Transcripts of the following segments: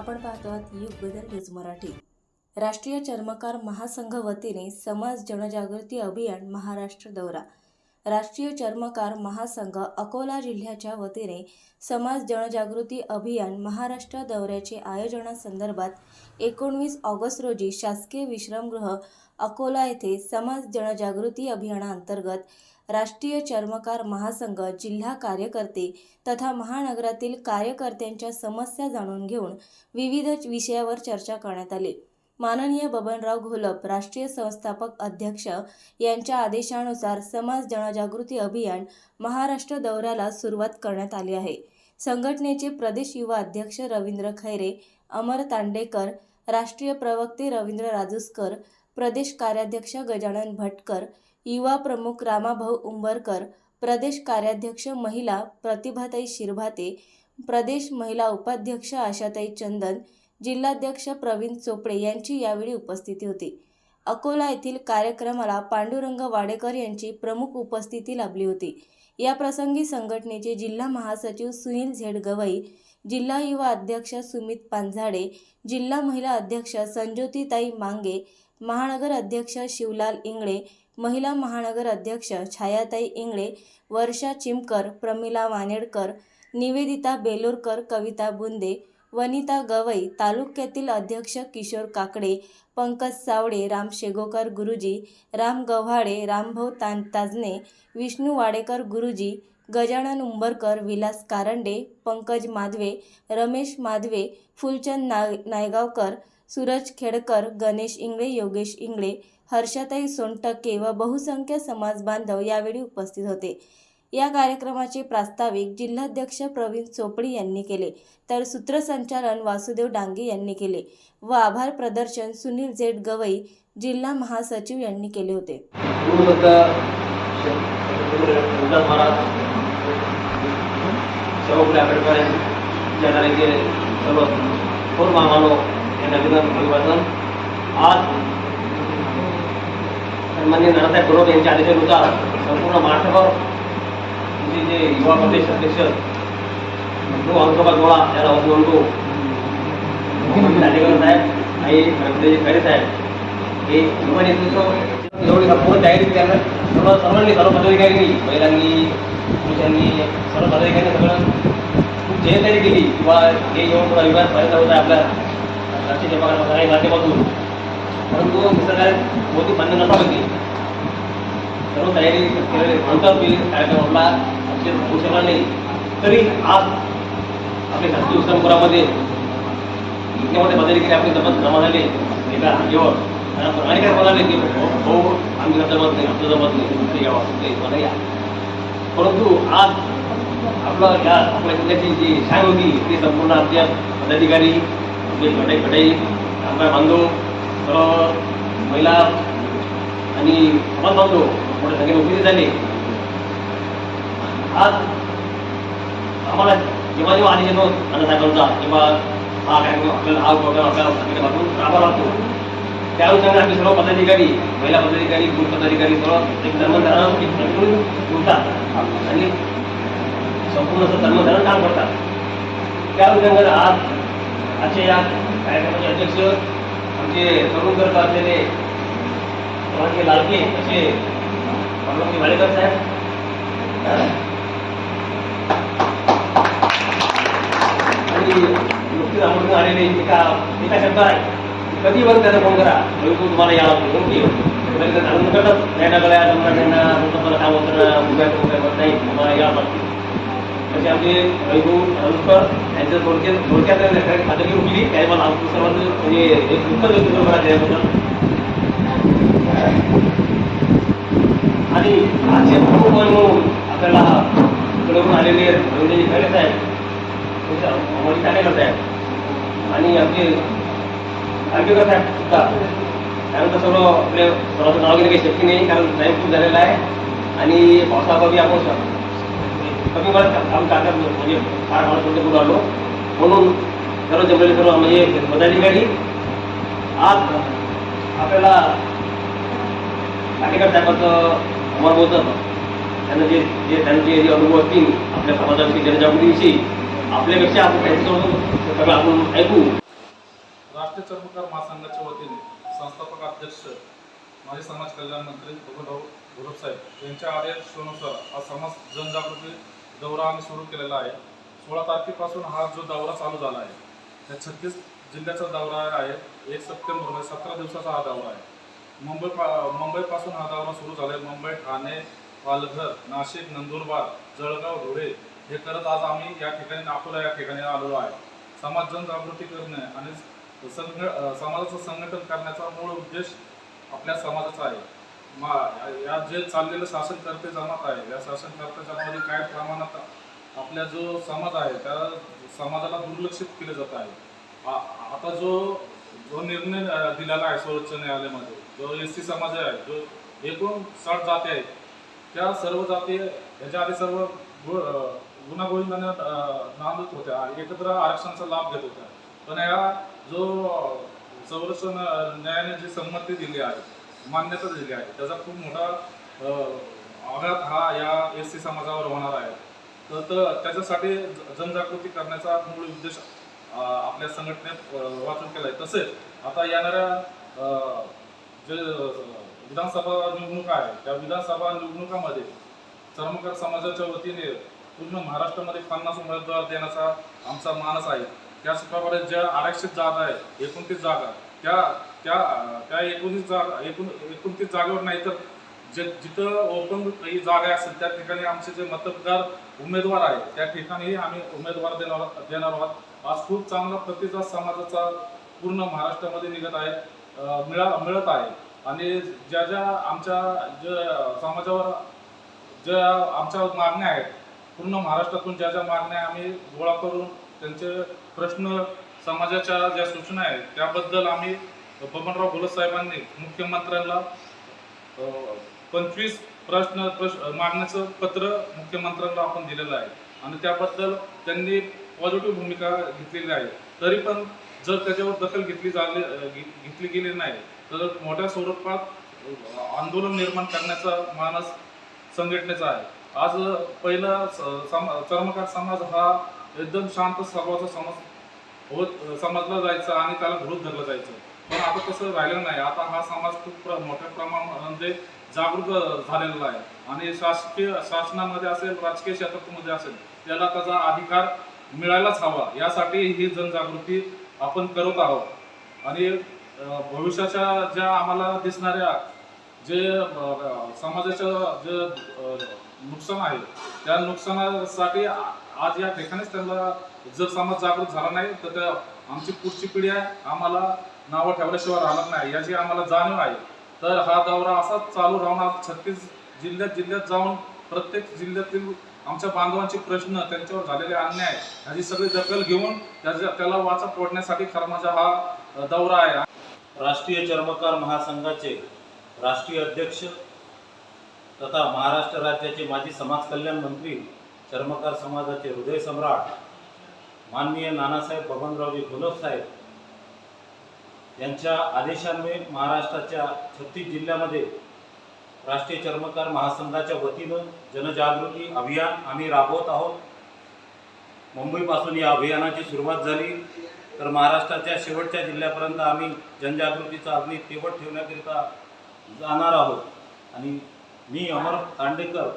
आपण पाहतो आहात युग बदल न्यूज मराठी. राष्ट्रीय चर्मकार महासंघ वतीने समाज जनजागृती अभियान महाराष्ट्र दौरा. राष्ट्रीय चर्मकार महासंघ अकोला जिल्ह्याच्या वतीने समाज जनजागृती अभियान महाराष्ट्र दौऱ्याचे आयोजनासंदर्भात एकोणवीस ऑगस्ट रोजी शासकीय विश्रामगृह अकोला येथे समाज जनजागृती अभियानाअंतर्गत राष्ट्रीय चर्मकार महासंघ जिल्हा कार्यकर्ते तथा महानगरातील कार्यकर्त्यांच्या समस्या जाणून घेऊन विविध विषयावर चर्चा करण्यात आली. माननीय बबनराव घोलप राष्ट्रीय संस्थापक अध्यक्ष यांच्या आदेशानुसार समाज जनजागृती अभियान महाराष्ट्र दौऱ्याला सुरुवात करण्यात आली आहे. संघटनेचे प्रदेश युवा अध्यक्ष रवींद्र खैरे अमर तांडेकर राष्ट्रीय प्रवक्ते रवींद्र राजूसकर प्रदेश कार्याध्यक्ष गजानन भटकर युवा प्रमुख रामाभाऊ उंबरकर प्रदेश कार्याध्यक्ष महिला प्रतिभाताई शिरभाते प्रदेश महिला उपाध्यक्ष आशाताई चंदन जिल्हाध्यक्ष प्रवीण चोपडे यांची यावेळी उपस्थिती होती. अकोला येथील कार्यक्रमाला पांडुरंग वाडेकर यांची प्रमुख उपस्थिती लाभली होती. या प्रसंगी संघटनेचे जिल्हा महासचिव सुनील झेड गवई जिल्हा युवा अध्यक्ष सुमित पांझाडे जिल्हा महिला अध्यक्ष संज्योतीताई मांगे महानगर अध्यक्ष शिवलाल इंगळे महिला महानगर अध्यक्ष छायाताई इंगळे वर्षा चिमकर प्रमिला वानेडकर निवेदिता बेलोरकर कविता बुंदे वनिता गवई तालुक्यातील अध्यक्ष किशोर काकडे पंकज सावडे राम शेगोकर गुरुजी राम गव्हाडे रामभाऊ तान ताजने विष्णू वाडेकर गुरुजी गजानन उंबरकर विलास कारंडे पंकज माधवे रमेश माधवे फुलचंद नाय नायगावकर सूरज खेडकर गणेश इंगळे योगेश इंगळे हर्षाताई सोनटक्के व बहुसंख्य समाज बांधव यावेळी उपस्थित होते. या कार्यक्रमाचे प्रास्ताविक जिल्हाध्यक्ष प्रवीण चोपडी यांनी केले. तर सूत्रसंचालन वासुदेव डांगे यांनी केले व आभार प्रदर्शन सुनील जेठ गवई जिल्हा महासचिव यांनी केले होते. आज गुरुदास महाराज सर्व फुले आंबेडकर यांच्या झालेले सर्व थोर महामानव यांना अभिनंदन अभिवादन आज सन्मान्य नानासाहेब गौरव यांच्या आदेशानुसार संपूर्ण महाराष्ट्रभर तुमचे जे युवा प्रदेश अध्यक्ष जो औरंगाबाद गोळा त्याला वसू म्हणतो दांडेकर साहेब आणि रविंद्रजी साहेब. हे युवा नेतृत्व एवढी संपूर्ण तयारी त्यांना सर्व सर्वांनी सर्व पदाधिकारी महिलांनी पुरुषांनी सर्व पदाधिकारी सगळं खूप जय केली. किंवा हे येऊन थोडा विवाद पर्यंत होता आपल्या राष्ट्रीय माध्यमातून परंतु निसर्गात मोठी भांडण नसा होती सर्व तयारी केलेली नंतर मी कार्यक्रम अक्षर होऊ शकला नाही. तरी आज आपल्या शासकीय विश्रामपुरामध्ये इतक्यामध्ये पदाधिकारी आपले जमत जमा झाले. एका जागेवर आणि काय म्हणाले की हो, हो आम्ही जमत नाही आमचं जमत नाही. तुमचं यावं ते मला या. परंतु आज आपला या आपल्या जिल्ह्याची जी शान होती ती संपूर्ण आपल्या पदाधिकारी आपले घटाई घटाई आमदार बांधव सर्व महिला आणि समाज बांधव मोठ्या संख्येने उपस्थित झाले आज आम्हाला जेव्हा जेव्हा आदेश येतो अण्णासाहेबांचा किंवा हा कार्यक्रम आपल्याला हा प्रोग्राम आपल्याला संघटनेपासून राबवा लागतो. त्यानुसार आम्ही सर्व पदाधिकारी महिला पदाधिकारी पुरुष पदाधिकारी सर्व एक धर्मधारण मिळून बोलतात. आणि संपूर्ण असं धर्मधारण काम करतात. त्या अनुषंगाने आज आजच्या या कार्यक्रमाचे अध्यक्ष म्हणजे तरुणकर असलेले सर्वांचे लाडके असे पांडुरंग वाडेकर साहेब. आणि नुकतीच आमोदून आलेले एका एका कधी पण त्याचा फोन करा. तुम्हाला यावं लागतो म्हणून येऊ म्हणजे करतात. नाही टाकल्या जमणार त्यांना तुम्हाला काम होतं ना होत नाही तुम्हाला यावं लागते. म्हणजे असे आमचे वैभव रविकर यांच्या थोडक्यात थोडक्यात खात्री उठली काय मला आमचं सर्वांचं म्हणजे एक उत्तर व्यक्तित्व करा त्याबद्दल. आणि आजचे प्रमुख म्हणून आपल्याला कडून आलेले म्हणजे रवींद्रजी खैरे साहेब म्हणजे अमोली टाकेकर साहेब आणि आमचे आंबेकर साहेब सुद्धा. त्यानंतर सर्व आपले सर्वांचं नाव घेणे काही शक्य नाही कारण टाईम खूप झालेला आहे. आणि पावसाबाबी आपण कमी वेळात काम टाकत म्हणजे फार मला छोटे बोलू आलो म्हणून सर्व जमलेले सर्व म्हणजे पदाधिकारी आज आपल्याला काटेकर साहेबांचं अमर होतं त्यांना जे जे त्यांचे जे अनुभव असतील आपल्या समाजाविषयी जनजागृतीविषयी आपल्यापेक्षा आपण त्यांच्याकडून सगळं आपण ऐकू राष्ट्रीय चर्मकार महासंघाच्या वतीने संस्थापक अध्यक्ष माजी समाज कल्याण मंत्री बबनराव भुरप साहेब यांच्या आदेशानुसार हा समाज जनजागृती दौरा आम्ही सुरू केलेला आहे. सोळा तारखेपासून हा जो दौरा चालू झाला आहे त्या छत्तीस जिल्ह्याचा दौरा आहे. एक सप्टेंबर म्हणजे सतरा दिवसाचा हा दौरा आहे. मुंबई पा मुंबईपासून हा दौरा सुरू झाला आहे. मुंबई ठाणे पालघर नाशिक नंदुरबार जळगाव धुळे हे करत आज आम्ही या ठिकाणी अकोला या ठिकाणी आलेलो आहे. समाज जनजागृती करणे आणि संघ समाजाचं संघटन करण्याचा मूळ उद्देश आपल्या समाजाचा आहे. या जे चाललेलं शासनकर्ते जमात आहे या शासनकर्ते जमामध्ये काय प्रमाणात आपल्या जो समाज आहे त्या समाजाला दुर्लक्षित केलं जात आहे. आता जो जो निर्णय दिलेला आहे सर्वोच्च न्यायालयामध्ये जो एस सी समाज आहे जो एकूण साठ जाती आहेत त्या सर्व जाती ह्याच्या आधी सर्व गु- गुणागोविंदाने नांदत होत्या एकत्र आरक्षणाचा लाभ घेत होत्या. पण या जो संरक्षण न- न्यायालयाने जी संमती दिली आहे मान्यता दिली आहे. त्याचा खूप मोठा आघात हा या एस सी समाजावर होणार आहे. तर तर त्याच्यासाठी जनजागृती करण्याचा मूळ उद्देश आपल्या संघटनेत वाचून केला आहे तसेच आता येणाऱ्या जे विधानसभा निवडणुका आहे त्या विधानसभा निवडणुकामध्ये चर्मकार समाजाच्या वतीने पूर्ण महाराष्ट्रामध्ये पन्नास उमेदवार देण्याचा आमचा मानस आहे. त्याचप्रमाणे ज्या आरक्षित जागा आहे एकोणतीस जागा त्या त्या त्या एकोणीस जागा एकूण एकोणतीस जागेवर नाही तर जे जिथं ओपन काही जागा असेल त्या ठिकाणी आमचे जे मतदार उमेदवार आहे त्या ठिकाणी आम्ही उमेदवार देणार देणार आहोत. आज खूप चांगला प्रतिसाद समाजाचा पूर्ण महाराष्ट्रामध्ये निघत आहे मिळा मिळत आहे. आणि ज्या ज्या आमच्या ज्या समाजावर ज्या आमच्या मागण्या आहेत पूर्ण महाराष्ट्रातून ज्या ज्या मागण्या आम्ही गोळा करून त्यांचे प्रश्न समाजाच्या ज्या सूचना आहेत त्याबद्दल आम्ही बबनराव घोलप साहेबांनी मुख्यमंत्र्यांना पंचवीस प्रश्न प्रश्न मागण्याचं पत्र मुख्यमंत्र्यांना आपण दिलेलं आहे. आणि त्याबद्दल त्यांनी पॉझिटिव्ह भूमिका घेतलेली आहे. तरी पण जर त्याच्यावर दखल घेतली झाली घेतली गेली नाही तर मोठ्या स्वरूपात आंदोलन निर्माण करण्याचा मानस संघटनेचा आहे. आज पहिला स- चर्मकार समाज हा एकदम शांत स्वभावाचा समाज होत समजला जायचा आणि त्याला गृहित धरलं जायचं. पण आता तसं राहिलं नाही. आता हा समाज खूप मोठ्या प्रमाणामध्ये जागृत झालेला आहे. आणि शासकीय शासनामध्ये असेल राजकीय क्षेत्रामध्ये असेल त्याला त्याचा अधिकार मिळायलाच हवा. यासाठी ही जनजागृती आपण करत आहोत. आणि भविष्याच्या ज्या आम्हाला दिसणाऱ्या जे समाजाचं जे नुकसान आहे त्या नुकसानासाठी आज या ठिकाणीच त्यांना जर समाज जागृत झाला नाही तर त्या आमची पुढची पिढी आहे. आम्हाला नावं ठेवल्याशिवाय राहणार नाही. याची आम्हाला जाणीव आहे. तर हा दौरा असाच चालू राहणार छत्तीस जिल्ह्यात जिल्ह्यात जाऊन प्रत्येक जिल्ह्यातील आमच्या बांधवांचे प्रश्न त्यांच्यावर झालेले अन्याय याची सगळी दखल घेऊन त्याच्या त्याला वाचा फोडण्यासाठी खरं माझा हा दौरा आहे. राष्ट्रीय चर्मकार महासंघाचे राष्ट्रीय अध्यक्ष तथा महाराष्ट्र राज्याचे माजी समाज कल्याण मंत्री चर्मकार समाजाचे हृदय सम्राट माननीय नानासाहेब बबनरावजी घोलप साहेब यांच्या आदेशान्वये महाराष्ट्राच्या छत्तीस जिल्ह्यामध्ये राष्ट्रीय चर्मकार महासंघाच्या वतीनं जनजागृती अभियान आम्ही राबवत आहोत. मुंबईपासून या अभियानाची सुरुवात झाली. तर महाराष्ट्राच्या शेवटच्या जिल्ह्यापर्यंत आम्ही जनजागृतीचा अग्नी तेवट ठेवण्याकरिता जाणार आहोत. आणि मी अमर तांडेकर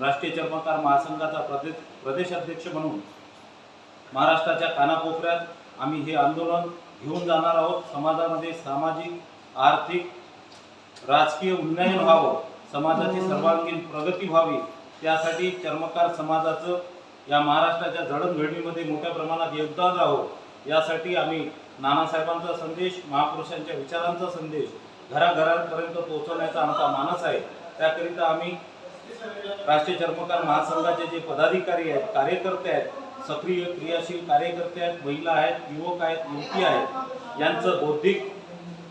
राष्ट्रीय चर्मकार महासंघाचा प्रदेश प्रदेशाध्यक्ष म्हणून महाराष्ट्राच्या कानाकोपऱ्यात आम्ही हे आंदोलन घेऊन जाणार आहोत. समाजामध्ये सामाजिक आर्थिक राजकीय उन्नयन व्हावं. समाजाची सर्वांगीण प्रगती व्हावी. त्यासाठी चर्मकार समाजाचं या महाराष्ट्राच्या जडणघडणीमध्ये मोठ्या प्रमाणात योगदान राहावं. यासाठी आम्ही नानासाहेबांचा संदेश महापुरुषांच्या विचारांचा संदेश घराघरांपर्यंत पोहोचवण्याचा आमचा मानस आहे. त्याकरिता आम्ही राष्ट्रीय चर्मकार महासंघाचे जे पदाधिकारी आहेत कार्यकर्ते आहेत सक्रिय क्रियाशील कार्यकर्ते आहेत महिला आहेत युवक आहेत युवती आहेत यांचं बौद्धिक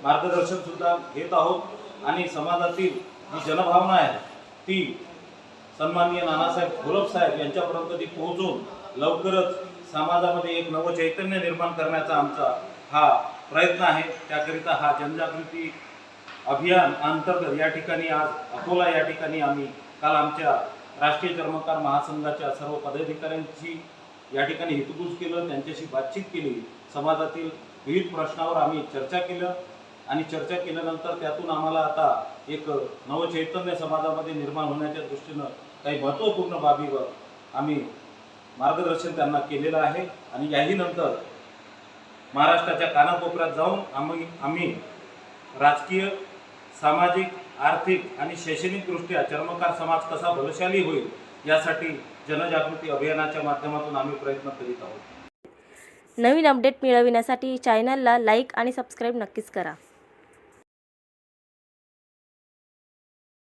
मार्गदर्शन सुद्धा घेत आहोत. आणि समाजातील जी जनभावना आहे ती सन्माननीय नानासाहेब गोरप साहेब यांच्यापर्यंत ती पोहोचून लवकरच समाजामध्ये एक नवं चैतन्य निर्माण करण्याचा आमचा हा प्रयत्न आहे. त्याकरिता हा जनजागृती अभियान अंतर्गत या ठिकाणी आज अकोला या ठिकाणी आम्ही काल आमच्या राष्ट्रीय चर्मकार महासंघाच्या सर्व पदाधिकाऱ्यांची या ठिकाणी हितगुज केलं त्यांच्याशी बातचीत केली समाजातील विविध प्रश्नावर आम्ही चर्चा केलं आणि चर्चा केल्यानंतर त्यातून आम्हाला आता एक नवचैतन्य समाजामध्ये निर्माण होण्याच्या दृष्टीनं काही महत्त्वपूर्ण बाबीवर आम्ही मार्गदर्शन त्यांना केलेलं आहे. आणि याही नंतर महाराष्ट्राच्या कानाकोपऱ्यात जाऊन आम्ही आम्ही राजकीय सामाजिक आर्थिक आणि शैक्षणिकदृष्ट्या चर्मकार समाज कसा बलशाली होईल यासाठी जनजागृती अभियानाच्या माध्यमातून आम्ही प्रयत्न करीत आहोत. नवीन अपडेट मिळविण्यासाठी चॅनलला लाईक आणि सबस्क्राईब नक्कीच करा.